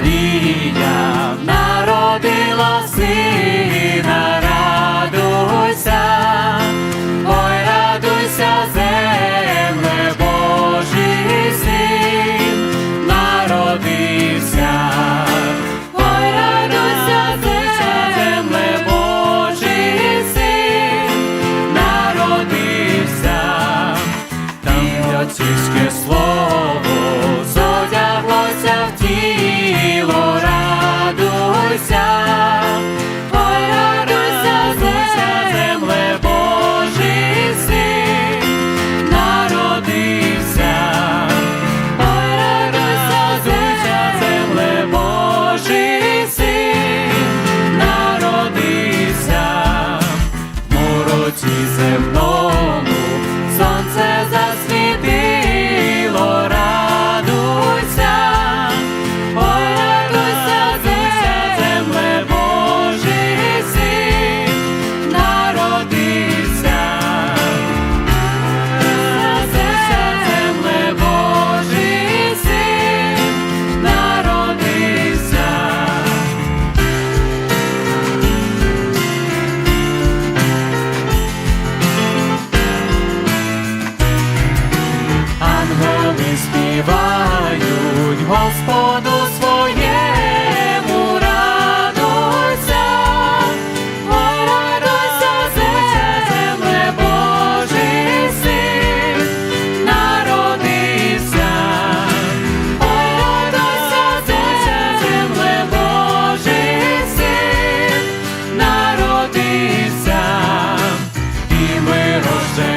благословіння народила сина.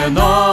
Рожденого